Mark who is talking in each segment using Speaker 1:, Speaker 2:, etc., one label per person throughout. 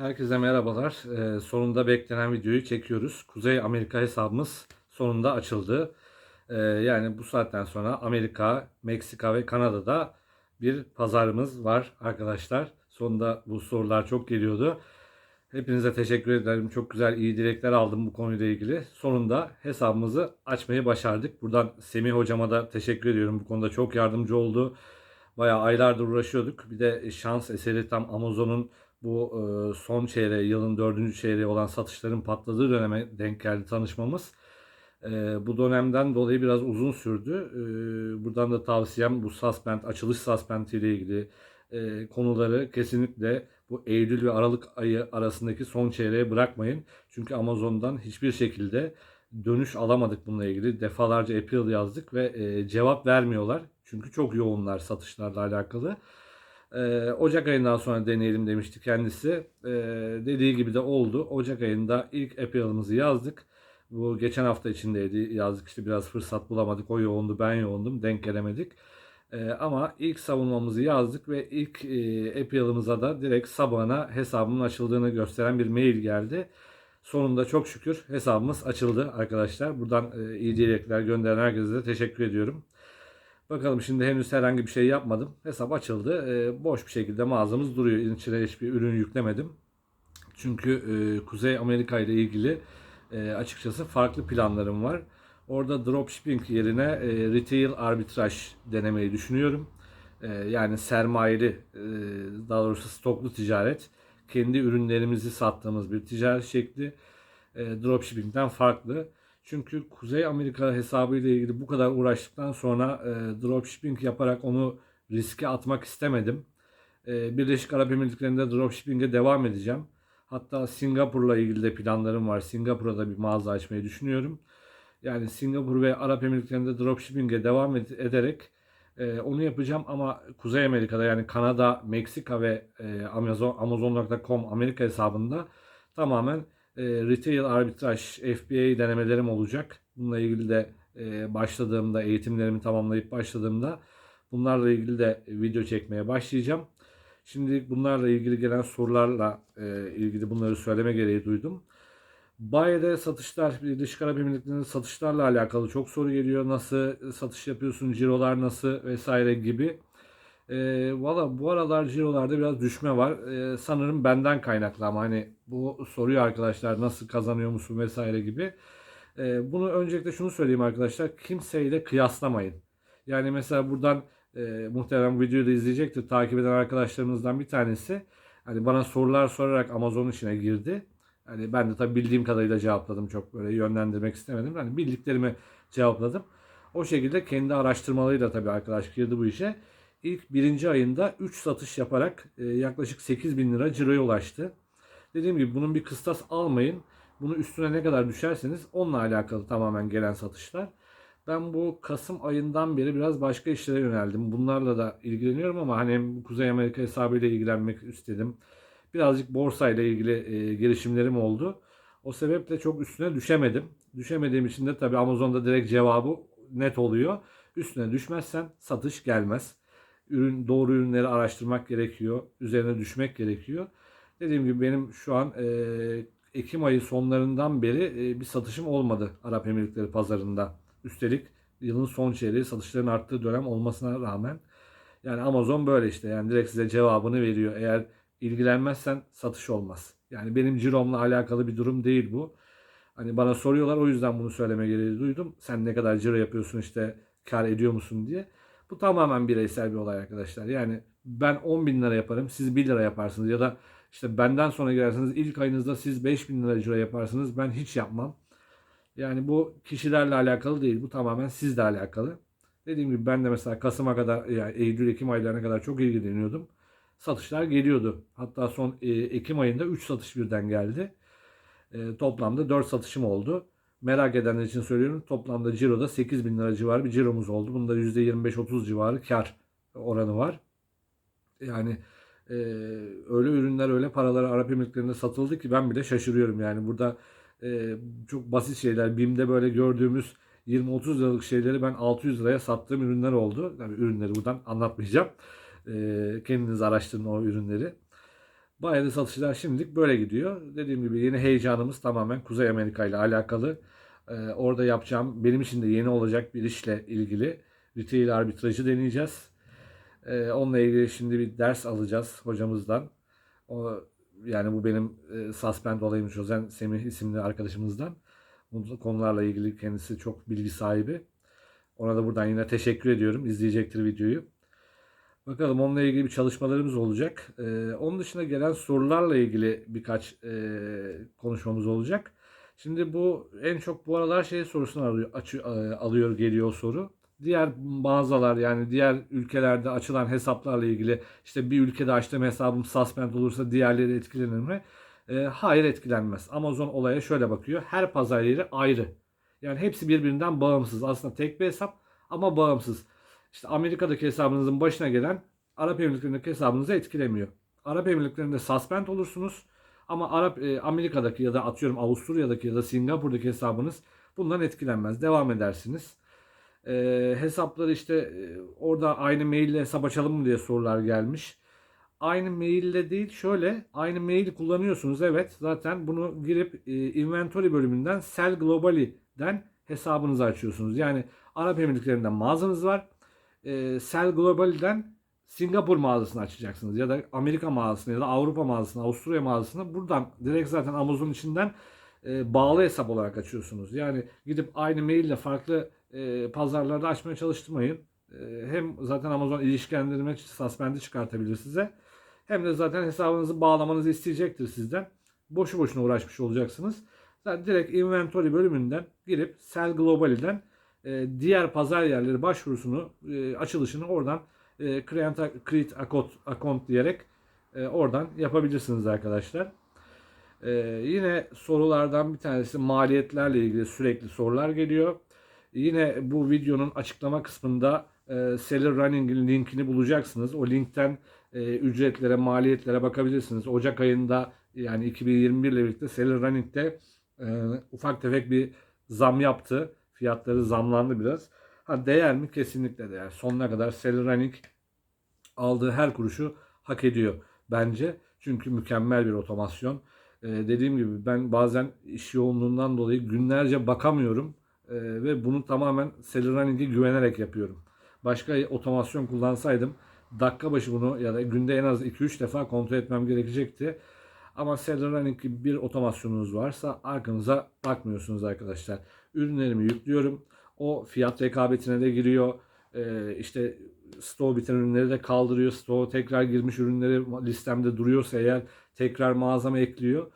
Speaker 1: Herkese merhabalar. Ee, sonunda beklenen videoyu çekiyoruz. Kuzey Amerika hesabımız sonunda açıldı. Ee, yani bu saatten sonra Amerika, Meksika ve Kanada'da bir pazarımız var arkadaşlar. Sonunda bu sorular çok geliyordu. Hepinize teşekkür ederim. Çok güzel, iyi dilekler aldım bu konuyla ilgili. Sonunda hesabımızı açmayı başardık. Buradan Semih hocama da teşekkür ediyorum. Bu konuda çok yardımcı oldu. Bayağı aylardır uğraşıyorduk. Bir de şans eseri tam Amazon'un bu e, son çeyreği, yılın dördüncü çeyreği olan satışların patladığı döneme denk geldi tanışmamız. E, bu dönemden dolayı biraz uzun sürdü. E, buradan da tavsiyem bu suspend, açılış suspend ile ilgili e, konuları kesinlikle bu Eylül ve Aralık ayı arasındaki son çeyreğe bırakmayın. Çünkü Amazon'dan hiçbir şekilde dönüş alamadık bununla ilgili. Defalarca appeal yazdık ve e, cevap vermiyorlar. Çünkü çok yoğunlar satışlarla alakalı. Ee, Ocak ayından sonra deneyelim demişti kendisi. Ee, dediği gibi de oldu. Ocak ayında ilk appeal'ımızı yazdık. Bu geçen hafta içindeydi. Yazdık işte biraz fırsat bulamadık. O yoğundu ben yoğundum. Denk gelemedik. Ee, ama ilk savunmamızı yazdık ve ilk e, da direkt sabahına hesabımın açıldığını gösteren bir mail geldi. Sonunda çok şükür hesabımız açıldı arkadaşlar. Buradan e, iyi dilekler gönderen herkese de teşekkür ediyorum. Bakalım şimdi henüz herhangi bir şey yapmadım. Hesap açıldı. Ee, boş bir şekilde mağazamız duruyor. İçine hiçbir ürün yüklemedim. Çünkü e, Kuzey Amerika ile ilgili e, açıkçası farklı planlarım var. Orada dropshipping yerine e, retail arbitraj denemeyi düşünüyorum. E, yani sermayeli, e, daha doğrusu stoklu ticaret. Kendi ürünlerimizi sattığımız bir ticaret şekli. E, dropshipping'den farklı. Çünkü Kuzey Amerika hesabı ile ilgili bu kadar uğraştıktan sonra e, dropshipping yaparak onu riske atmak istemedim. E, Birleşik Arap Emirlikleri'nde dropshipping'e devam edeceğim. Hatta Singapur'la ilgili de planlarım var. Singapur'da da bir mağaza açmayı düşünüyorum. Yani Singapur ve Arap Emirlikleri'nde dropshipping'e devam ed- ederek e, onu yapacağım ama Kuzey Amerika'da yani Kanada, Meksika ve e, Amazon Amazon.com Amerika hesabında tamamen e, retail arbitraj FBA denemelerim olacak. Bununla ilgili de e, başladığımda eğitimlerimi tamamlayıp başladığımda bunlarla ilgili de video çekmeye başlayacağım. Şimdi bunlarla ilgili gelen sorularla e, ilgili bunları söyleme gereği duydum. Bayi'de satışlar, Birleşik Arap Emirlikleri'nin satışlarla alakalı çok soru geliyor. Nasıl satış yapıyorsun, cirolar nasıl vesaire gibi. E, Valla bu aralar cirolarda biraz düşme var. E, sanırım benden kaynaklı ama hani bu soruyor arkadaşlar nasıl kazanıyor musun vesaire gibi. E, bunu öncelikle şunu söyleyeyim arkadaşlar. Kimseyle kıyaslamayın. Yani mesela buradan e, muhtemelen bu videoyu da izleyecektir. Takip eden arkadaşlarımızdan bir tanesi. Hani bana sorular sorarak Amazon içine girdi. Hani ben de tabii bildiğim kadarıyla cevapladım. Çok böyle yönlendirmek istemedim. Hani bildiklerimi cevapladım. O şekilde kendi araştırmalarıyla tabii arkadaş girdi bu işe. İlk birinci ayında 3 satış yaparak e, yaklaşık 8 bin lira ciroya ulaştı. Dediğim gibi bunun bir kıstas almayın. Bunu üstüne ne kadar düşerseniz onunla alakalı tamamen gelen satışlar. Ben bu Kasım ayından beri biraz başka işlere yöneldim. Bunlarla da ilgileniyorum ama hani Kuzey Amerika hesabıyla ilgilenmek istedim. Birazcık borsayla ilgili e, girişimlerim oldu. O sebeple çok üstüne düşemedim. Düşemediğim için de tabii Amazon'da direkt cevabı net oluyor. Üstüne düşmezsen satış gelmez. Ürün doğru ürünleri araştırmak gerekiyor. Üzerine düşmek gerekiyor. Dediğim gibi benim şu an e, Ekim ayı sonlarından beri e, bir satışım olmadı Arap Emirlikleri pazarında. Üstelik yılın son çeyreği satışların arttığı dönem olmasına rağmen. Yani Amazon böyle işte yani direkt size cevabını veriyor. Eğer ilgilenmezsen satış olmaz. Yani benim ciromla alakalı bir durum değil bu. Hani bana soruyorlar o yüzden bunu söyleme gereği duydum. Sen ne kadar ciro yapıyorsun işte kar ediyor musun diye. Bu tamamen bireysel bir olay arkadaşlar. Yani ben 10 bin lira yaparım siz 1 lira yaparsınız ya da işte benden sonra girerseniz ilk ayınızda siz 5 bin lira ciro yaparsınız ben hiç yapmam. Yani bu kişilerle alakalı değil bu tamamen sizle alakalı. Dediğim gibi ben de mesela Kasım'a kadar yani Eylül Ekim aylarına kadar çok ilgileniyordum. Satışlar geliyordu. Hatta son e, Ekim ayında 3 satış birden geldi. E, toplamda 4 satışım oldu. Merak edenler için söylüyorum. Toplamda ciroda 8 bin lira civarı bir ciromuz oldu. Bunda %25-30 civarı kar oranı var. Yani e, öyle ürünler öyle paraları Arap Emirlikleri'nde satıldı ki ben bile şaşırıyorum. Yani burada e, çok basit şeyler. BİM'de böyle gördüğümüz 20-30 liralık şeyleri ben 600 liraya sattığım ürünler oldu. Yani ürünleri buradan anlatmayacağım. E, kendiniz araştırın o ürünleri. Bayağı satışlar şimdilik böyle gidiyor. Dediğim gibi yeni heyecanımız tamamen Kuzey Amerika ile alakalı. Ee, orada yapacağım benim için de yeni olacak bir işle ilgili retail arbitrajı deneyeceğiz. Ee, onunla ilgili şimdi bir ders alacağız hocamızdan. O, yani bu benim e, suspend olayımı çözen Semih isimli arkadaşımızdan. Bu konularla ilgili kendisi çok bilgi sahibi. Ona da buradan yine teşekkür ediyorum. İzleyecektir videoyu. Bakalım onunla ilgili bir çalışmalarımız olacak. Ee, onun dışında gelen sorularla ilgili birkaç e, konuşmamız olacak. Şimdi bu en çok bu aralar şey sorusunu alıyor, açı- e, alıyor geliyor soru. Diğer mağazalar yani diğer ülkelerde açılan hesaplarla ilgili işte bir ülkede açtığım hesabım suspend olursa diğerleri etkilenir mi? E, hayır etkilenmez. Amazon olaya şöyle bakıyor. Her pazar yeri ayrı. Yani hepsi birbirinden bağımsız. Aslında tek bir hesap ama bağımsız. İşte Amerika'daki hesabınızın başına gelen Arap Emirlikleri'ndeki hesabınızı etkilemiyor. Arap Emirlikleri'nde suspend olursunuz ama Arap e, Amerika'daki ya da atıyorum Avusturya'daki ya da Singapur'daki hesabınız bundan etkilenmez. Devam edersiniz. E, hesapları işte e, orada aynı maille hesap açalım mı diye sorular gelmiş. Aynı maille değil şöyle aynı maili kullanıyorsunuz evet zaten bunu girip e, inventory bölümünden sell globally'den hesabınızı açıyorsunuz. Yani Arap Emirlikleri'nde mağazanız var. E, sell globally'den Singapur mağazasını açacaksınız ya da Amerika mağazasını ya da Avrupa mağazasını, Avusturya mağazasını buradan direkt zaten Amazon içinden e, bağlı hesap olarak açıyorsunuz. Yani gidip aynı maille farklı e, pazarlarda açmaya çalıştırmayın. E, hem zaten Amazon ilişkilendirmek için suspendi çıkartabilir size. Hem de zaten hesabınızı bağlamanızı isteyecektir sizden. Boşu boşuna uğraşmış olacaksınız. Zaten direkt inventory bölümünden girip Sell Global'den e, diğer pazar yerleri başvurusunu, e, açılışını oradan e, create, account, account diyerek e, oradan yapabilirsiniz arkadaşlar. E, yine sorulardan bir tanesi maliyetlerle ilgili sürekli sorular geliyor. Yine bu videonun açıklama kısmında e, Seller Running'in linkini bulacaksınız. O linkten e, ücretlere, maliyetlere bakabilirsiniz. Ocak ayında yani 2021 ile birlikte Seller Running'de e, ufak tefek bir zam yaptı. Fiyatları zamlandı biraz. Ha değer mi? Kesinlikle değer. Sonuna kadar Seller Running aldığı her kuruşu hak ediyor bence. Çünkü mükemmel bir otomasyon. Ee, dediğim gibi ben bazen iş yoğunluğundan dolayı günlerce bakamıyorum. Ee, ve bunu tamamen Seller Running'e güvenerek yapıyorum. Başka otomasyon kullansaydım dakika başı bunu ya da günde en az 2-3 defa kontrol etmem gerekecekti. Ama Seller Running gibi bir otomasyonunuz varsa arkanıza bakmıyorsunuz arkadaşlar. Ürünlerimi yüklüyorum. O fiyat rekabetine de giriyor. Ee, işte stoğu biten ürünleri de kaldırıyor. Stoğu tekrar girmiş ürünleri listemde duruyorsa eğer tekrar mağazama ekliyor.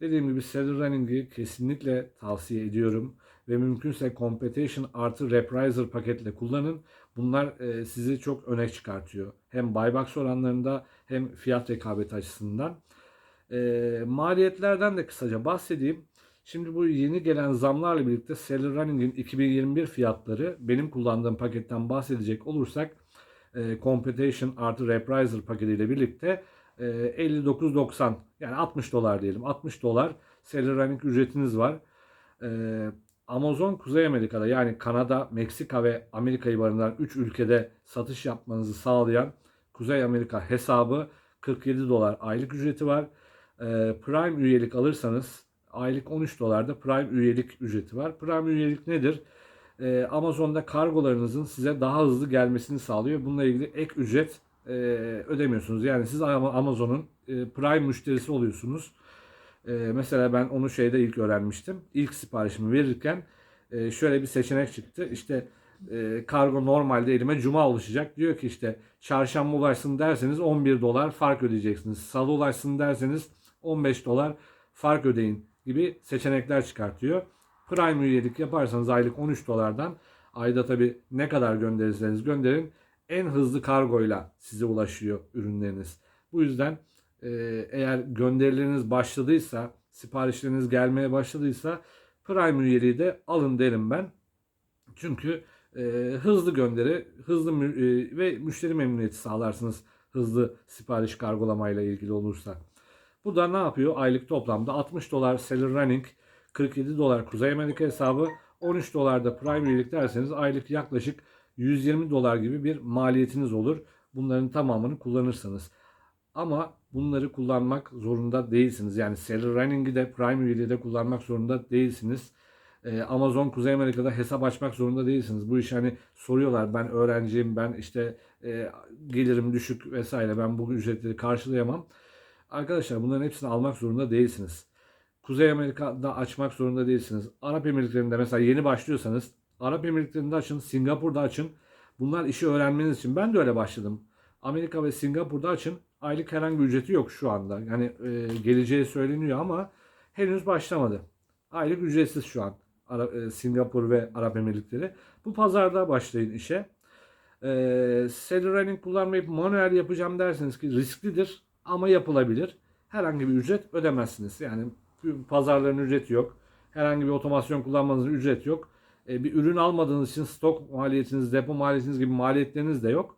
Speaker 1: Dediğim gibi Seller Running'i kesinlikle tavsiye ediyorum. Ve mümkünse Competition artı Repriser paketle kullanın. Bunlar e, sizi çok öne çıkartıyor. Hem buybox oranlarında hem fiyat rekabeti açısından. E, maliyetlerden de kısaca bahsedeyim. Şimdi bu yeni gelen zamlarla birlikte Seller Running'in 2021 fiyatları benim kullandığım paketten bahsedecek olursak e, Competition artı Repriser paketiyle birlikte e, 59.90 yani 60 dolar diyelim 60 dolar Seller Running ücretiniz var. E, Amazon Kuzey Amerika'da yani Kanada, Meksika ve Amerika'yı barındıran 3 ülkede satış yapmanızı sağlayan Kuzey Amerika hesabı 47 dolar aylık ücreti var. E, Prime üyelik alırsanız aylık 13 dolarda Prime üyelik ücreti var. Prime üyelik nedir? Ee, Amazon'da kargolarınızın size daha hızlı gelmesini sağlıyor. Bununla ilgili ek ücret e, ödemiyorsunuz. Yani siz Ama- Amazon'un e, Prime müşterisi oluyorsunuz. E, mesela ben onu şeyde ilk öğrenmiştim. İlk siparişimi verirken e, şöyle bir seçenek çıktı. İşte e, kargo normalde elime cuma ulaşacak. Diyor ki işte çarşamba ulaşsın derseniz 11 dolar fark ödeyeceksiniz. Salı ulaşsın derseniz 15 dolar fark ödeyin gibi seçenekler çıkartıyor. Prime üyelik yaparsanız aylık 13 dolardan ayda tabi ne kadar gönderirseniz gönderin en hızlı kargoyla size ulaşıyor ürünleriniz. Bu yüzden e, eğer gönderileriniz başladıysa, siparişleriniz gelmeye başladıysa Prime üyeliği de alın derim ben. Çünkü e, hızlı gönderi, hızlı mü- e, ve müşteri memnuniyeti sağlarsınız hızlı sipariş kargolamayla ilgili olursa. Bu da ne yapıyor? Aylık toplamda 60 dolar Seller Running, 47 dolar Kuzey Amerika hesabı, 13 dolar da Prime üyelik derseniz aylık yaklaşık 120 dolar gibi bir maliyetiniz olur. Bunların tamamını kullanırsanız. Ama bunları kullanmak zorunda değilsiniz. Yani Seller Running'i de Prime üyeliği de kullanmak zorunda değilsiniz. Ee, Amazon Kuzey Amerika'da hesap açmak zorunda değilsiniz. Bu iş hani soruyorlar ben öğrenciyim ben işte e, gelirim düşük vesaire ben bu ücretleri karşılayamam. Arkadaşlar bunların hepsini almak zorunda değilsiniz. Kuzey Amerika'da açmak zorunda değilsiniz. Arap Emirlikleri'nde mesela yeni başlıyorsanız Arap Emirlikleri'nde açın, Singapur'da açın. Bunlar işi öğrenmeniz için. Ben de öyle başladım. Amerika ve Singapur'da açın. Aylık herhangi bir ücreti yok şu anda. Yani e, geleceği söyleniyor ama henüz başlamadı. Aylık ücretsiz şu an. Ara, e, Singapur ve Arap Emirlikleri. Bu pazarda başlayın işe. E, Seller Running kullanmayıp manuel yapacağım derseniz ki risklidir ama yapılabilir. Herhangi bir ücret ödemezsiniz. Yani pazarların ücreti yok. Herhangi bir otomasyon kullanmanızın ücreti yok. E, bir ürün almadığınız için stok maliyetiniz, depo maliyetiniz gibi maliyetleriniz de yok.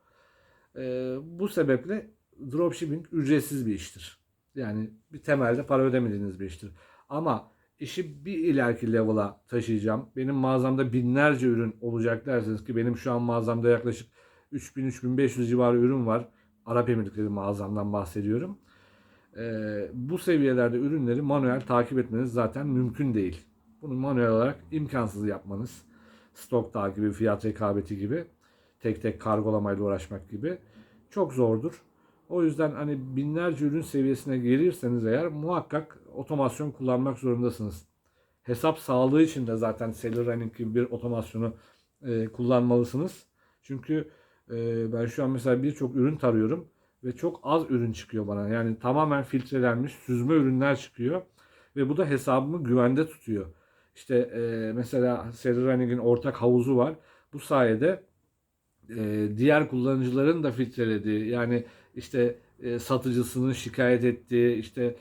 Speaker 1: E, bu sebeple dropshipping ücretsiz bir iştir. Yani bir temelde para ödemediğiniz bir iştir. Ama işi bir ileriki level'a taşıyacağım. Benim mağazamda binlerce ürün olacak derseniz ki benim şu an mağazamda yaklaşık 3000-3500 civarı ürün var. Arap Emirlikleri mağazamdan bahsediyorum. Ee, bu seviyelerde ürünleri manuel takip etmeniz zaten mümkün değil. Bunu manuel olarak imkansız yapmanız. Stok takibi, fiyat rekabeti gibi. Tek tek kargolamayla uğraşmak gibi. Çok zordur. O yüzden hani binlerce ürün seviyesine gelirseniz eğer muhakkak otomasyon kullanmak zorundasınız. Hesap sağlığı için de zaten Seller Running gibi bir otomasyonu e, kullanmalısınız. Çünkü e, ben şu an mesela birçok ürün tarıyorum ve çok az ürün çıkıyor bana. Yani tamamen filtrelenmiş süzme ürünler çıkıyor ve bu da hesabımı güvende tutuyor. İşte e, mesela Running'in ortak havuzu var. Bu sayede e, diğer kullanıcıların da filtrelediği yani işte e, satıcısının şikayet ettiği işte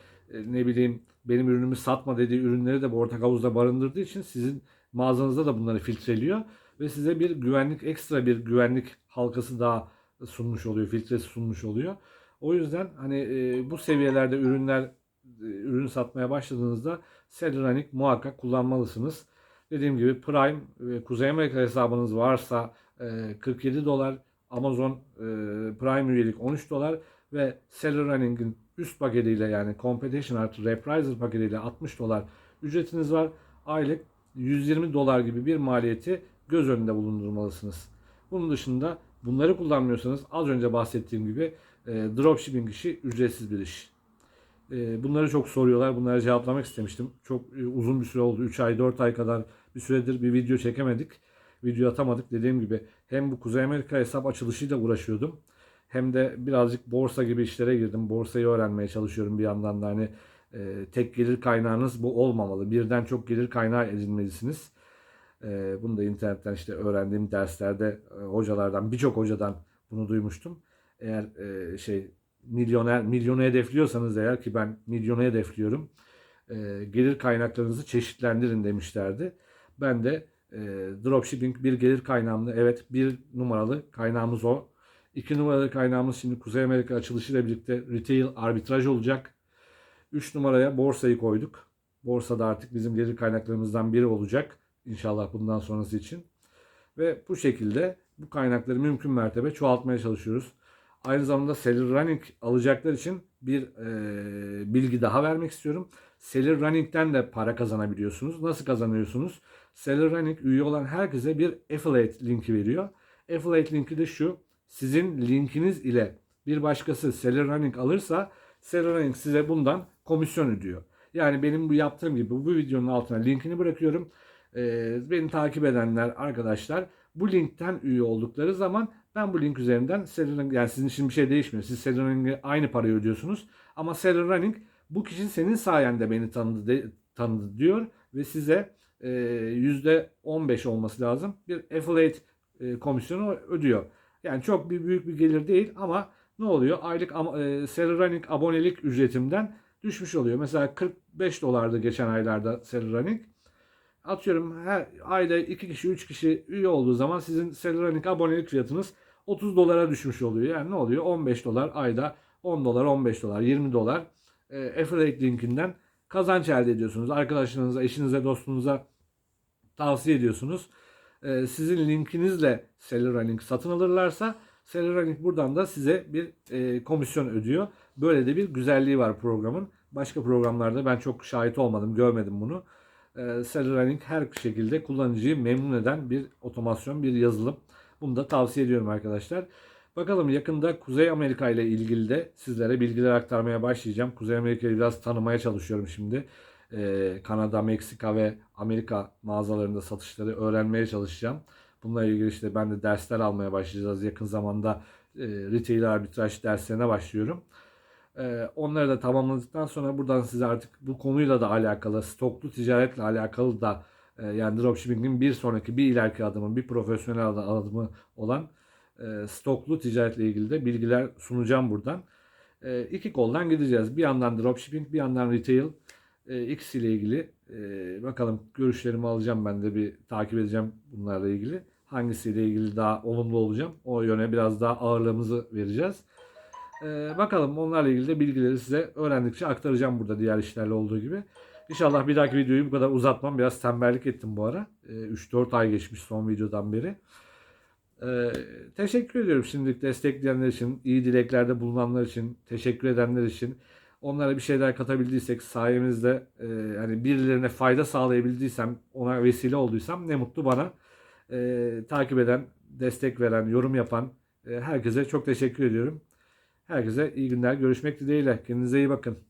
Speaker 1: ne bileyim benim ürünümü satma dediği ürünleri de bu ortak havuzda barındırdığı için sizin mağazanızda da bunları filtreliyor ve size bir güvenlik ekstra bir güvenlik halkası daha sunmuş oluyor, filtresi sunmuş oluyor. O yüzden hani e, bu seviyelerde ürünler e, ürün satmaya başladığınızda Selleranic muhakkak kullanmalısınız. Dediğim gibi Prime ve Kuzey Amerika hesabınız varsa e, 47 dolar, Amazon e, Prime üyelik 13 dolar ve Running'in üst paketiyle yani Competition artı Reprisal paketiyle 60 dolar ücretiniz var. Aylık 120 dolar gibi bir maliyeti göz önünde bulundurmalısınız. Bunun dışında bunları kullanmıyorsanız az önce bahsettiğim gibi e, dropshipping işi ücretsiz bir iş. E, bunları çok soruyorlar. Bunları cevaplamak istemiştim. Çok e, uzun bir süre oldu. 3 ay 4 ay kadar bir süredir bir video çekemedik. Video atamadık. Dediğim gibi hem bu Kuzey Amerika hesap açılışıyla uğraşıyordum. Hem de birazcık borsa gibi işlere girdim. Borsayı öğrenmeye çalışıyorum bir yandan da hani e, tek gelir kaynağınız bu olmamalı. Birden çok gelir kaynağı edinmelisiniz. E, bunu da internetten işte öğrendiğim derslerde e, hocalardan birçok hocadan bunu duymuştum. Eğer e, şey milyoner milyonu hedefliyorsanız eğer ki ben milyonu hedefliyorum. E, gelir kaynaklarınızı çeşitlendirin demişlerdi. Ben de e, dropshipping bir gelir kaynağımdı. Evet bir numaralı kaynağımız o. İki numaralı kaynağımız şimdi Kuzey Amerika açılışıyla birlikte retail arbitraj olacak. Üç numaraya borsayı koyduk. Borsada artık bizim gelir kaynaklarımızdan biri olacak. İnşallah bundan sonrası için. Ve bu şekilde bu kaynakları mümkün mertebe çoğaltmaya çalışıyoruz. Aynı zamanda Seller Running alacaklar için bir e, bilgi daha vermek istiyorum. Seller Running'den de para kazanabiliyorsunuz. Nasıl kazanıyorsunuz? Seller Running üye olan herkese bir affiliate linki veriyor. Affiliate linki de şu. Sizin linkiniz ile bir başkası Seller Running alırsa Seller Running size bundan komisyon ödüyor. Yani benim bu yaptığım gibi bu videonun altına linkini bırakıyorum. Ee, beni takip edenler arkadaşlar bu linkten üye oldukları zaman ben bu link üzerinden Seller Running yani sizin için bir şey değişmiyor. Siz Seller aynı parayı ödüyorsunuz. Ama Seller Running bu kişi senin sayende beni tanıdı, de, tanıdı diyor ve size e, %15 olması lazım bir affiliate e, komisyonu ödüyor. Yani çok bir büyük bir gelir değil ama ne oluyor? Aylık e, Seller Running abonelik ücretimden düşmüş oluyor. Mesela 45 dolardı geçen aylarda Seller Running. Atıyorum her ayda 2 kişi 3 kişi üye olduğu zaman sizin Running abonelik fiyatınız 30 dolara düşmüş oluyor. Yani ne oluyor? 15 dolar ayda 10 dolar 15 dolar 20 dolar e, affiliate linkinden kazanç elde ediyorsunuz. Arkadaşlarınıza, eşinize, dostunuza tavsiye ediyorsunuz. E, sizin linkinizle Running satın alırlarsa Running buradan da size bir e, komisyon ödüyor. Böyle de bir güzelliği var programın. Başka programlarda ben çok şahit olmadım, görmedim bunu. E, Seller Running her şekilde kullanıcıyı memnun eden bir otomasyon, bir yazılım. Bunu da tavsiye ediyorum arkadaşlar. Bakalım yakında Kuzey Amerika ile ilgili de sizlere bilgiler aktarmaya başlayacağım. Kuzey Amerika'yı biraz tanımaya çalışıyorum şimdi. Ee, Kanada, Meksika ve Amerika mağazalarında satışları öğrenmeye çalışacağım. Bununla ilgili işte ben de dersler almaya başlayacağız. Yakın zamanda e, retail arbitraj derslerine başlıyorum. Ee, onları da tamamladıktan sonra buradan size artık bu konuyla da alakalı, stoklu ticaretle alakalı da e, yani dropshipping'in bir sonraki, bir ileriki adımı, bir profesyonel adımı olan e, stoklu ticaretle ilgili de bilgiler sunacağım buradan. E, iki koldan gideceğiz. Bir yandan dropshipping, bir yandan retail. İkisiyle ilgili bakalım görüşlerimi alacağım ben de bir takip edeceğim bunlarla ilgili. Hangisiyle ilgili daha olumlu olacağım. O yöne biraz daha ağırlığımızı vereceğiz. E, bakalım onlarla ilgili de bilgileri size öğrendikçe aktaracağım burada diğer işlerle olduğu gibi. İnşallah bir dahaki videoyu bu kadar uzatmam. Biraz tembellik ettim bu ara. E, 3-4 ay geçmiş son videodan beri. Ee, teşekkür ediyorum şimdilik destekleyenler için, iyi dileklerde bulunanlar için, teşekkür edenler için. Onlara bir şeyler katabildiysek sayemizde e, hani birilerine fayda sağlayabildiysem, ona vesile olduysam ne mutlu bana. Ee, takip eden, destek veren, yorum yapan e, herkese çok teşekkür ediyorum. Herkese iyi günler. Görüşmek dileğiyle. Kendinize iyi bakın.